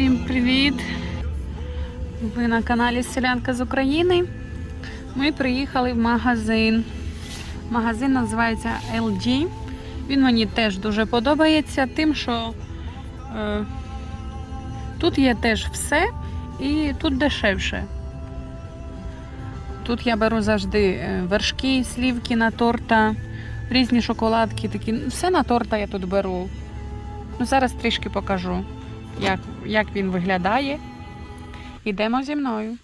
Всім привіт! Ви на каналі Селянка з України. Ми приїхали в магазин. Магазин називається LG. Він мені теж дуже подобається, тим, що е, тут є теж все і тут дешевше. Тут я беру завжди е, вершки, слівки на торта, різні шоколадки, такі. Все на торта я тут беру. Ну, зараз трішки покажу, як, як він виглядає. Йдемо зі мною.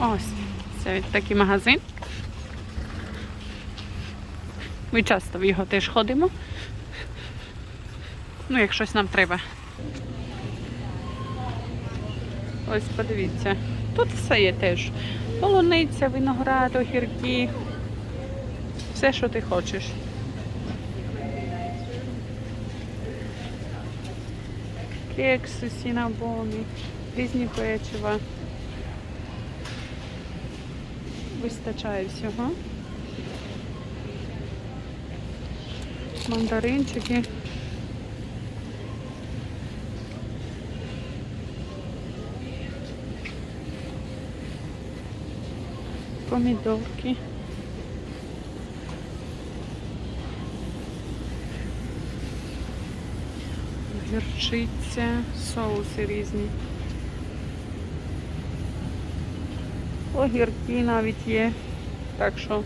Ось, це такий магазин. Ми часто в його теж ходимо. Ну, як щось нам треба. Ось подивіться. Тут все є теж. Полуниця, виноград, огірки. Все, що ти хочеш. Кекси, сінабони, різні печива. Вистачає всього. Мандаринчики. Помідорки. Гірчиця, соуси різні. Огірки навіть є. Так що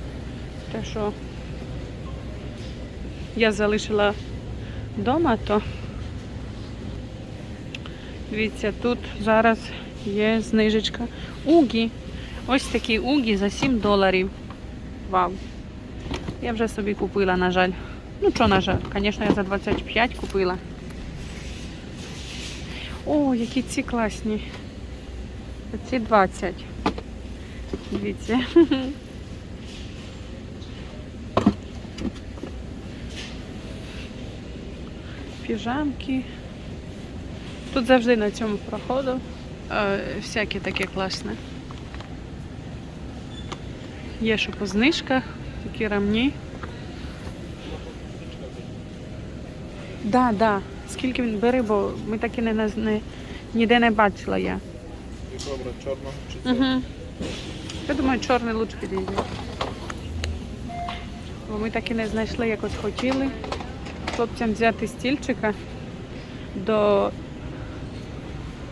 те, що я залишила вдома, то дивіться, тут зараз є знижечка. Угі. Ось такі угі за 7 доларів. Вау. Я вже собі купила, на жаль. Ну що, на жаль, звісно, я за 25 купила. О, які ці класні. Ці 20. Дивіться. Піжамки. Тут завжди на цьому проходу. Е, всяке таке класне. Є що по знижках, такі рамні. Да, да. Скільки він бери, бо ми так і не, не ніде не бачила я. Добре, чорного чи це? Угу. Я думаю, чорний луч підійде. Бо ми так і не знайшли, якось хотіли хлопцям взяти стільчика до.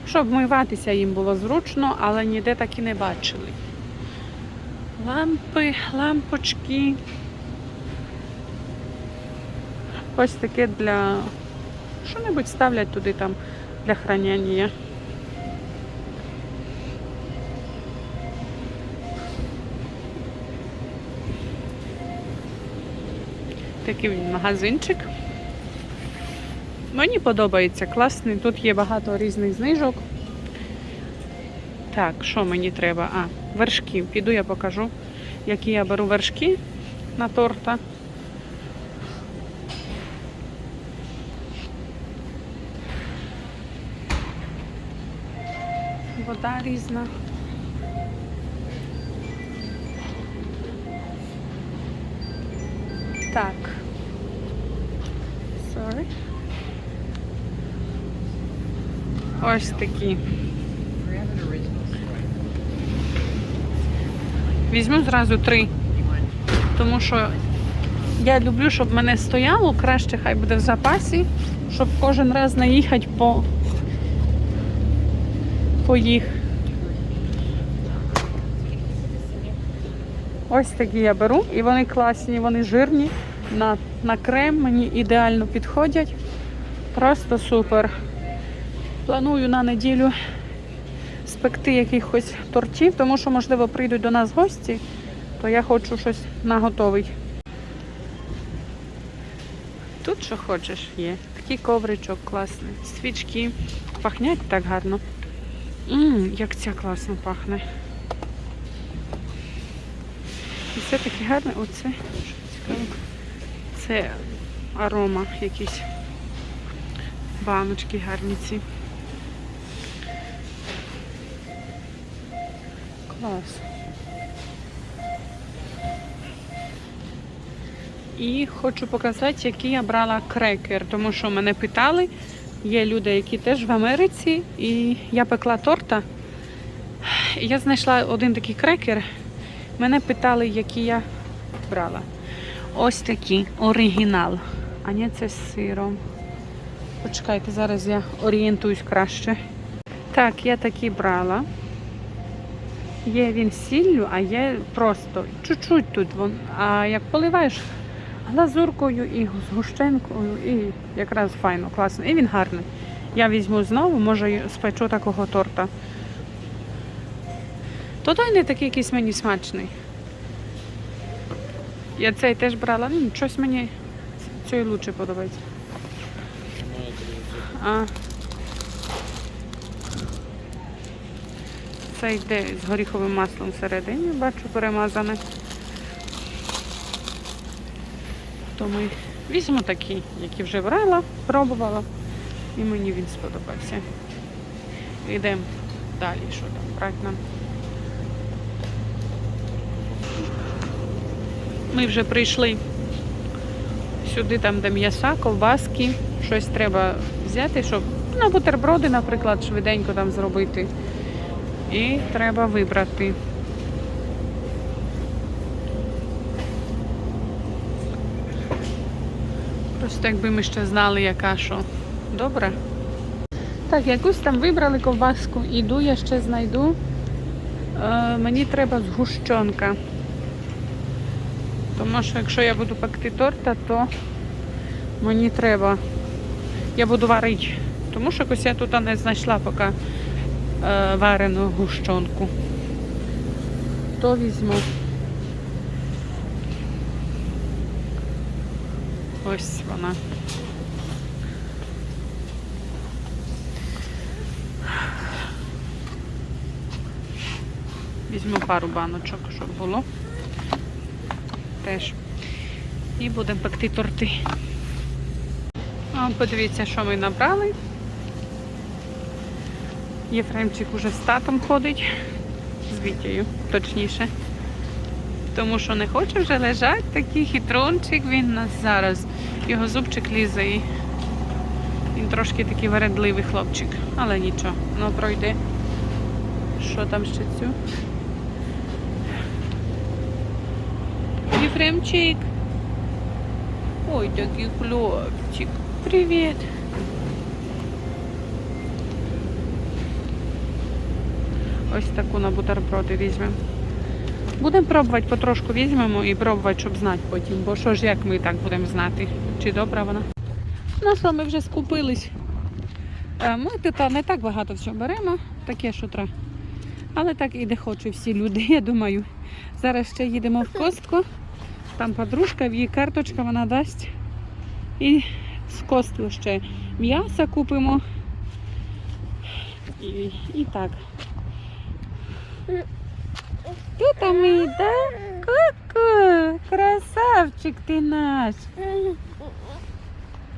Щоб миватися їм було зручно, але ніде так і не бачили. Лампи, лампочки. Ось таке для. Що-небудь ставлять туди там для хранення. Такий магазинчик. Мені подобається класний. Тут є багато різних знижок. Так, що мені треба? А, вершки. Піду я покажу, які я беру вершки на торта. Вода різна. Так. Sorry. Ось такі. Візьму зразу три. Тому що я люблю, щоб мене стояло, краще хай буде в запасі, щоб кожен раз не їхати по, по. Ось такі я беру, і вони класні, вони жирні. На, на крем мені ідеально підходять. Просто супер. Планую на неділю спекти якихось тортів, тому що, можливо, прийдуть до нас гості, то я хочу щось наготовий. Тут що хочеш є. Такий ковричок класний. Свічки. Пахнять так гарно. Ммм, як ця класно пахне. І все таке гарне. Оце що цікаво. Це арома якісь. Баночки гарні ці. Клас. І хочу показати, який я брала крекер, тому що мене питали, Є люди, які теж в Америці, і я пекла торта. Я знайшла один такий крекер. Мене питали, які я брала. Ось такий оригінал. А ні, це з сиром. Почекайте, зараз я орієнтуюсь краще. Так, я такі брала. Є він сіллю, а є просто чуть-чуть тут. А як поливаєш глазуркою і згущенкою, і якраз файно, класно. І він гарний. Я візьму знову, може спечу такого торта. То той не такий якийсь мені смачний. Я цей теж брала, ну, щось мені цей лучше подобається. А. Це йде з горіховим маслом всередині, бачу, перемазане. То ми візьмемо такі, які вже брала, пробувала, і мені він сподобався. Йдемо далі, що там брати нам. Ми вже прийшли сюди, там, де м'яса, ковбаски, щось треба взяти, щоб на бутерброди, наприклад, швиденько там зробити. І треба вибрати. Просто якби ми ще знали, яка що. Добре? Так, якусь там вибрали ковбаску. Іду, я ще знайду. Е, мені треба згущенка. Тому що якщо я буду пекти торта, то мені треба. Я буду варити. Тому що якось я тут не знайшла поки е, варену гущонку. То візьму. Ось вона. Візьму пару баночок, щоб було. Теж. І будемо пекти торти. А, подивіться, що ми набрали. Єфремчик уже з татом ходить, з Вітєю, точніше. Тому що не хоче вже лежати, такий хитрунчик він у нас зараз. Його зубчик лізе і він трошки такий вередливий хлопчик, але нічого, ну пройде. Що там ще цю? Єфремчик. Ой, такий хлопчик. Привіт. Ось таку на бутерброди візьмемо. Будемо пробувати, потрошку візьмемо і пробувати, щоб знати потім. Бо що ж як ми так будемо знати, чи добра вона. Ну що, ми вже скупились. Е, Ми тут не так багато всього беремо, таке, що треба. Але так і де хочуть всі люди, я думаю. Зараз ще їдемо в костку. Там подружка, в її карточка вона дасть. І з костку ще м'яса купимо. І, і так. Хто там іде? Ку-ку, красавчик ти наш.